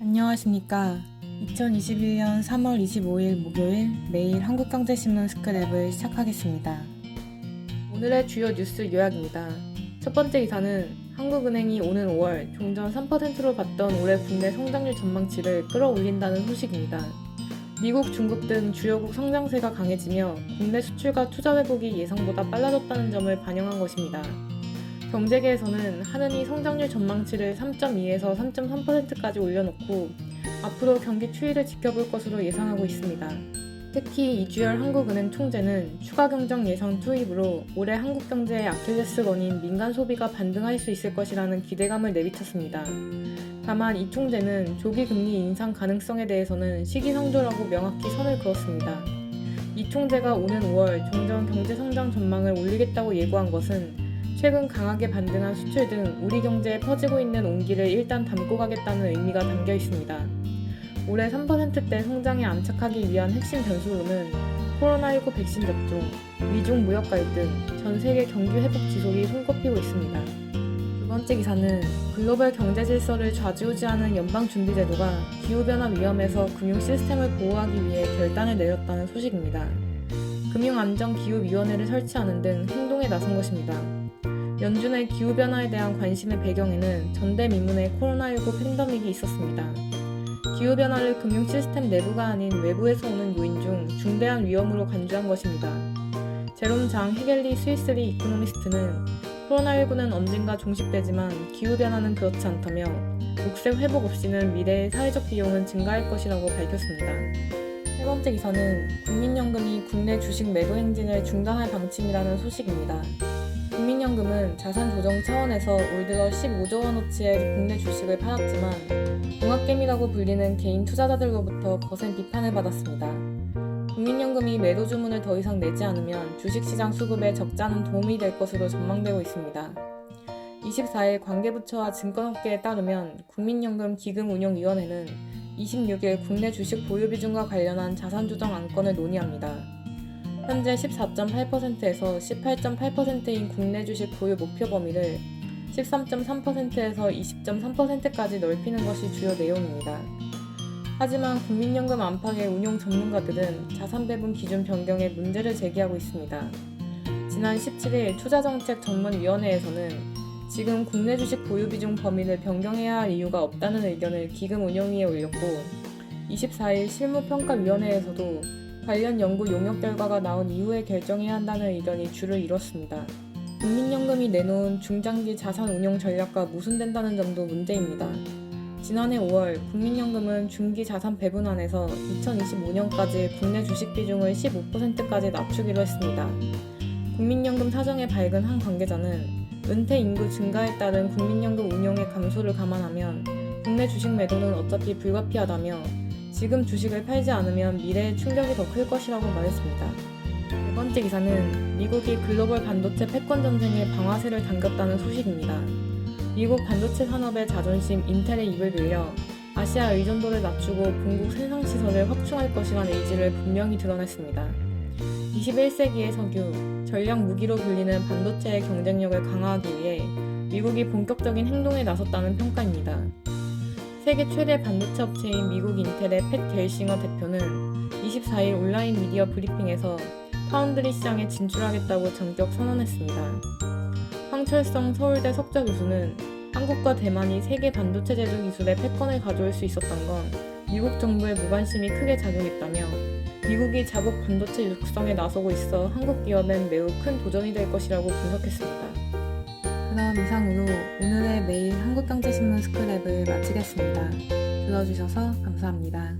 안녕하십니까. 2021년 3월 25일 목요일 매일 한국경제신문 스크랩을 시작하겠습니다. 오늘의 주요 뉴스 요약입니다. 첫 번째 기사는 한국은행이 오는 5월 종전 3%로 봤던 올해 국내 성장률 전망치를 끌어올린다는 소식입니다. 미국, 중국 등 주요국 성장세가 강해지며 국내 수출과 투자 회복이 예상보다 빨라졌다는 점을 반영한 것입니다. 경제계에서는 하느니 성장률 전망치를 3.2에서 3.3%까지 올려놓고 앞으로 경기 추이를 지켜볼 것으로 예상하고 있습니다. 특히 이주열 한국은행 총재는 추가 경정 예상 투입으로 올해 한국 경제의 아킬레스건인 민간 소비가 반등할 수 있을 것이라는 기대감을 내비쳤습니다. 다만 이 총재는 조기 금리 인상 가능성에 대해서는 시기상조라고 명확히 선을 그었습니다. 이 총재가 오는 5월 종전 경제 성장 전망을 올리겠다고 예고한 것은 최근 강하게 반등한 수출 등 우리 경제에 퍼지고 있는 온기를 일단 담고 가겠다는 의미가 담겨 있습니다. 올해 3%대 성장에 안착하기 위한 핵심 변수로는 코로나19 백신 접종, 미중 무역 갈등, 전 세계 경기 회복 지속이 손꼽히고 있습니다. 두 번째 기사는 글로벌 경제 질서를 좌지우지하는 연방준비제도가 기후변화 위험에서 금융 시스템을 보호하기 위해 결단을 내렸다는 소식입니다. 금융안전기후위원회를 설치하는 등 행동에 나선 것입니다. 연준의 기후변화에 대한 관심의 배경에는 전대미문의 코로나19 팬데믹이 있었습니다. 기후변화를 금융 시스템 내부가 아닌 외부에서 오는 요인 중 중대한 위험으로 간주한 것입니다. 제롬 장 헤겔리 스위스리 이코노미스트는 코로나19는 언젠가 종식되지만 기후변화는 그렇지 않다며 녹색 회복 없이는 미래의 사회적 비용은 증가할 것이라고 밝혔습니다. 세 번째 기사는 국민연금이 국내 주식 매도 행진을 중단할 방침이라는 소식입니다. 국민연금은 자산 조정 차원에서 올 들어 15조 원어치의 국내 주식을 팔았지만 공학개미라고 불리는 개인 투자자들로부터 거센 비판을 받았습니다. 국민연금이 매도 주문을 더 이상 내지 않으면 주식시장 수급에 적잖은 도움이 될 것으로 전망되고 있습니다. 24일 관계부처와 증권업계에 따르면 국민연금 기금운용위원회는 26일 국내 주식 보유 비중과 관련한 자산 조정 안건을 논의합니다. 현재 14.8%에서 18.8%인 국내 주식 보유 목표 범위를 13.3%에서 20.3%까지 넓히는 것이 주요 내용입니다. 하지만 국민연금 안팎의 운용 전문가들은 자산 배분 기준 변경에 문제를 제기하고 있습니다. 지난 17일 투자정책 전문위원회에서는 지금 국내 주식 보유 비중 범위를 변경해야 할 이유가 없다는 의견을 기금운용위에 올렸고 24일 실무평가위원회에서도 관련 연구 용역 결과가 나온 이후에 결정해야 한다는 의견이 주를 이뤘습니다. 국민연금이 내놓은 중장기 자산 운용 전략과 모순된다는 점도 문제입니다. 지난해 5월 국민연금은 중기 자산 배분안에서 2025년까지 국내 주식 비중을 15%까지 낮추기로 했습니다. 국민연금 사정에 밝은 한 관계자는 은퇴 인구 증가에 따른 국민연금 운용의 감소를 감안하면 국내 주식 매도는 어차피 불가피하다며 지금 주식을 팔지 않으면 미래에 충격이 더 클 것이라고 말했습니다. 네 번째 기사는 미국이 글로벌 반도체 패권 전쟁에 방아쇠를 당겼다는 소식입니다. 미국 반도체 산업의 자존심 인텔의 입을 빌려 아시아 의존도를 낮추고 본국 생산 시설을 확충할 것이라는 의지를 분명히 드러냈습니다. 21세기의 석유, 전략 무기로 불리는 반도체의 경쟁력을 강화하기 위해 미국이 본격적인 행동에 나섰다는 평가입니다. 세계 최대 반도체 업체인 미국 인텔의 팻 겔싱어 대표는 24일 온라인 미디어 브리핑에서 파운드리 시장에 진출하겠다고 전격 선언했습니다. 황철성 서울대 석좌 교수는 한국과 대만이 세계 반도체 제조 기술의 패권을 가져올 수 있었던 건 미국 정부의 무관심이 크게 작용했다며 미국이 자국 반도체 육성에 나서고 있어 한국 기업엔 매우 큰 도전이 될 것이라고 분석했습니다. 그럼 이상으로 오늘의 매일 한국경제신문 스크랩을 마치겠습니다. 들어주셔서 감사합니다.